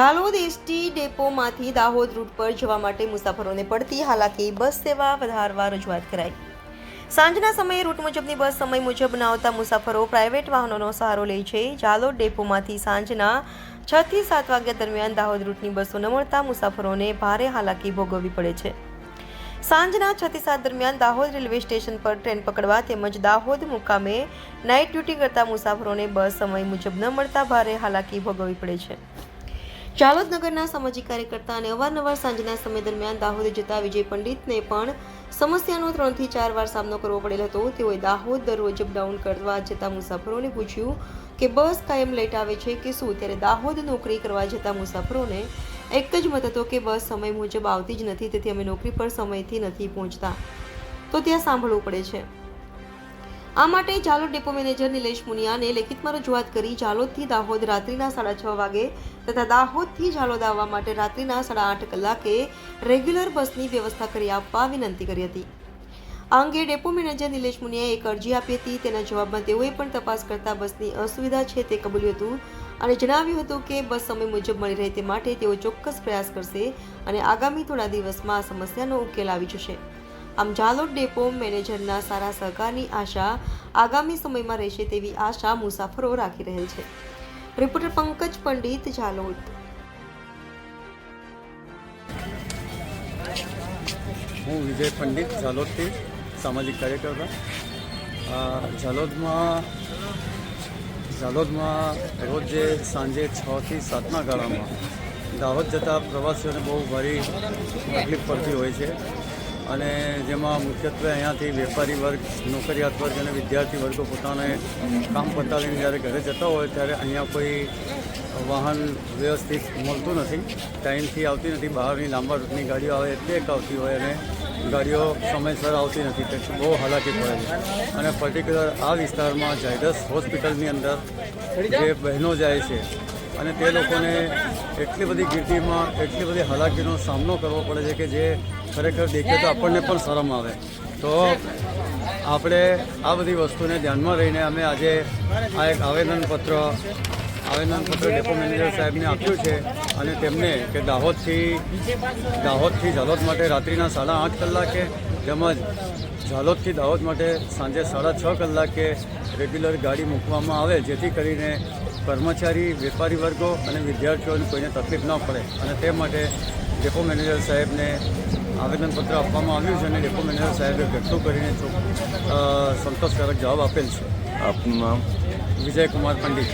Jhalod ST ડેપોમાંથી Dahod route પર જવા માટે મુસાફરોને પડતી હાલાકી, બસ સેવા વધારવા રજૂઆત કરાઈ. સાંજના સમયે રૂટ મુજબની બસ સમય મુજબ ન આવતા મુસાફરો પ્રાઇવેટ વાહનોનો સહારો લે છે. ઝાલોદ ડેપોમાંથી સાંજના છ થી સાત વાગ્યા દરમિયાન દાહોદ રૂટની બસો ન મળતા મુસાફરોને ભારે હાલાકી ભોગવવી પડે છે. સાંજના છ થી સાત દરમિયાન દાહોદ રેલવે સ્ટેશન પર ટ્રેન પકડવા તેમજ દાહોદ મુકામે નાઇટ ડ્યુટી કરતા મુસાફરોને બસ સમય મુજબ ન મળતા ભારે હાલાકી ભોગવવી પડે છે. ચાલોદ નગરના સામાજિક કાર્યકર્તા અને અવારનવાર સાંજના સમય દરમિયાન દાહોદ જતા વિજય પંડિતને પણ સમસ્યાનો ત્રણથી ચાર વાર સામનો કરવો પડેલ હતો. તેઓએ દાહોદ દરરોજ અપડાઉન કરવા જતા મુસાફરોને પૂછ્યું કે બસ કાયમ લેટ આવે છે કે શું? ત્યારે દાહોદ નોકરી કરવા જતા મુસાફરોને એક જ મત હતો કે બસ સમય મુજબ આવતી જ નથી, તેથી અમે નોકરી પર સમયથી નથી પહોંચતા. તો ત્યાં સાંભળવું પડે છે. આ માટે જાલોદ ડેપો મેનેજર નિલેશ મુનિયાને લેખિતમાં રજૂઆત કરી જાલોદથી દાહોદ રાત્રિના સાડા છ વાગે તથા દાહોદથી જાલોદ આવવા માટે રાત્રિના સાડા આઠ કલાકે રેગ્યુલર બસની વ્યવસ્થા કરી આપવા વિનંતી કરી હતી. આ અંગે ડેપો મેનેજર નિલેશ મુનિયાએ એક અરજી આપી હતી. તેના જવાબમાં તેઓએ પણ તપાસ કરતા બસની અસુવિધા છે તે કબૂલ્યું હતું અને જણાવ્યું હતું કે બસ સમય મુજબ મળી રહે તે માટે તેઓ ચોક્કસ પ્રયાસ કરશે અને આગામી થોડા દિવસમાં આ સમસ્યાનો ઉકેલ આવી જશે. આમ ઝાલોદ ડેપો મેનેજરના સારા સહકારની આશા આગામી સમયમાં રહેશે તેવી આશા મુસાફરો રાખી રહેલ છે. રિપોર્ટર પંકજ પંડિત, ઝાલોદ. હું વિજય પંડિત, ઝાલોદથી સામાજિક કાર્યકર્તા. ઝાલોદમાં ઝાલોદમાં રોજ સાંજે છથી સાતના ગાળામાં દાહોદ જતા પ્રવાસીઓને બહુ ભારી તકલીફ પડતી હોય છે. અને જેમાં મુખ્યત્વે અહીંયાથી વેપારી વર્ગ, નોકરિયાત વર્ગ અને વિદ્યાર્થી વર્ગો પોતાને કામ પતાવીને જ્યારે ઘરે જતા હોય ત્યારે અહીંયા કોઈ વાહન વ્યવસ્થિત મળતું નથી. ટાઈમથી આવતી નથી, બહારની લાંબા રૂટની ગાડીઓ આવે, એટલે એક આવતી હોય અને ગાડીઓ સમયસર આવતી નથી. તેથી બહુ હાલાકી પડે છે. અને પર્ટિક્યુલર આ વિસ્તારમાં ઝાયડસ હોસ્પિટલની અંદર જે બહેનો જાય છે અને તે લોકોને એટલી બધી ગીર્દીમાં એટલી બધી હાલાકીનો સામનો કરવો પડે છે કે જે ખરેખર દેખીએ તો આપણને પણ શરમ આવે. તો આપણે આ બધી વસ્તુને ધ્યાનમાં રહીને અમે આજે આ એક આવેદનપત્ર આવેદનપત્ર ડેપો મેનેજર સાહેબને આપ્યું છે અને તેમને કે દાહોદથી દાહોદથી ઝાલોદ માટે રાત્રિના સાડા આઠ કલાકે તેમજ ઝાલોદથી દાહોદ માટે સાંજે સાડા છ કલાકે રેગ્યુલર ગાડી મૂકવામાં આવે જેથી કરીને કર્મચારી વેપારી વર્ગો અને વિદ્યાર્થીઓને કોઈને તકલીફ ન પડે. અને તે માટે ડેપો મેનેજર સાહેબને આવેદનપત્ર આપવામાં આવ્યું છે અને ડેપો મેનેજર સાહેબે ઘટતું કરીને સંતોષકારક જવાબ આપેલ છે. આપનું નામ? વિજયકુમાર પંડિત.